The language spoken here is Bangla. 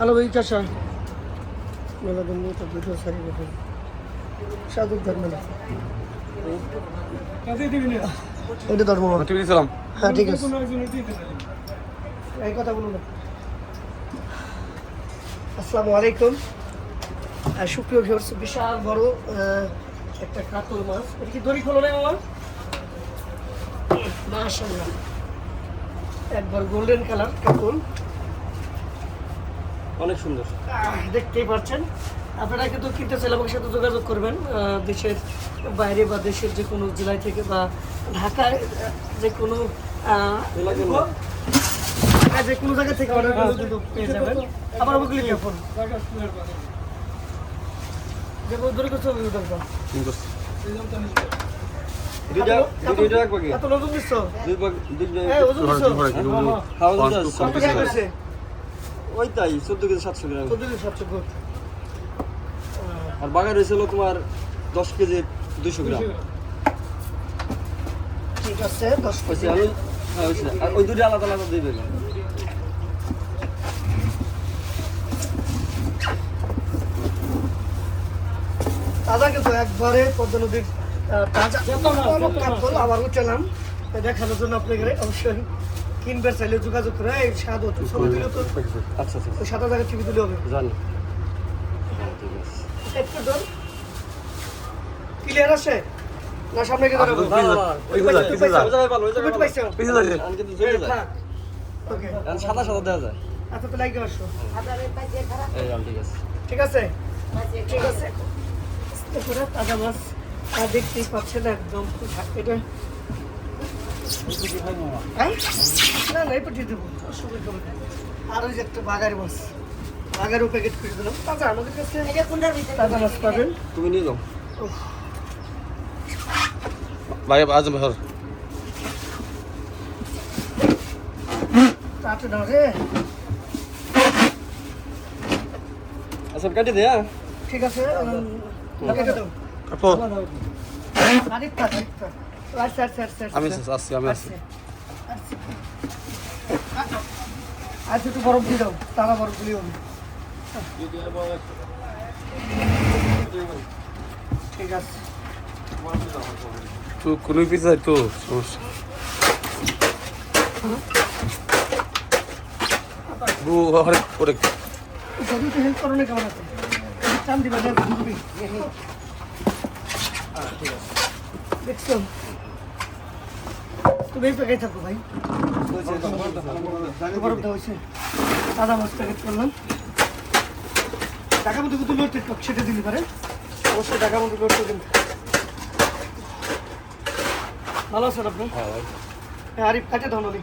আলো ভাই চাষা মেলা বন্ধু তো দুটো সারি কথা সাধুর ধর্ম না। এটা ধর্ম তুমি হ্যাঁ ঠিক আছে। এই কথা বলুন আসসালামু আলাইকুম। আর সুপ্রিয় ভিউয়ার্স বিশাল বড় একটা কাতল মাছ। এটা কি দড়ি খোলো না আমার মাশাআল্লাহ। একবার গোল্ডেন কালার কাতল। অনেক সুন্দর। দেখতেই পাচ্ছেন। আপনারা কিন্তু কিনতে চাইলে আমাকে সাথে যোগাযোগ করবেন দেশের বাইরে বা দেশের যে কোনো জেলায় থেকে বা ঢাকায় যে কোনো ঢাকায় যে কোনো জায়গা থেকে অর্ডার করলে কিন্তু পেয়ে যাবেন। আবার ওগুলি কেমন যেমন ধরে করছে ওগুলো দরকার এত নতুন দিচ্ছ দুই ভাগ দুইটা এই ওজন দিচ্ছ খাওয়া দাওয়া কত টাকা ওই তাই চোদ্দ কেজি সাতশো গ্রাম। চোদ্দ দিন সাতশো গুড আর বাগার হয়েছিল তোমার দশ কেজি দুইশো গ্রাম। ঠিক আছে দশ কেজি। আলু হ্যাঁ হয়েছে। আর ওই দুটো আলাদা আলাদা দিবে। তাজা কিন্তু একবারে পদ্মা নদীর তাজা আবার উঠলাম দেখানোর জন্য আপনাকে অবশ্যই কিনবে চাইলে যোগাযোগ করে এই স্বাদ হতো ছবি দিলে তো আচ্ছা আচ্ছা ওই ছবি হবে। জানি। হ্যাঁ, ঠিক আছে। একটু ধর ক্লিয়ার আছে? না সামনে গিয়ে দাঁড়াবো। ওকে সাদা সাদা যায়। আচ্ছা তো আসো। ঠিক আছে। ঠিক আছে? তাজা মাছ। দেখতেই পাচ্ছেন একদম। এটা? না না এই পাঠিয়ে দেবো অসুবিধা হবে আর ওই যে একটা বাগার মাছ বাগারও প্যাকেট করে দিলাম তাজা আমাদের কাছে তাজা মাছ পাবেন তুমি নিয়ে যাও উফ, ভাই আজম ভাই তাতে দাও রে আচ্ছা কাটি দে হ্যাঁ। ঠিক আছে কেটে। আরেকটা আরেকটা। আচ্ছা আমি। আসছি আমি আসছি আচ্ছা একটু বরফ দিয়ে দাও তারা বরফ দিলেই হবে ঠিক আছে তো কোনো পিছে তো সমস্যা বু আরে ওরে যদি তো হেল্প করো না কেমন আছে টান দিবা দেখ ঘুরবি দেখছ? তুমি এই থাকো ভাই। বরফ দেওয়া হয়েছে। সাদা মাছ প্যাকেট করলাম। টাকা মতো কিন্তু লোড ছেটে দিলি পারে। অবশ্যই টাকা মতো লোড দিন। ভালো আছেন আপনি? হ্যাঁ হ্যাঁ আরিফ কাটে ধন নলি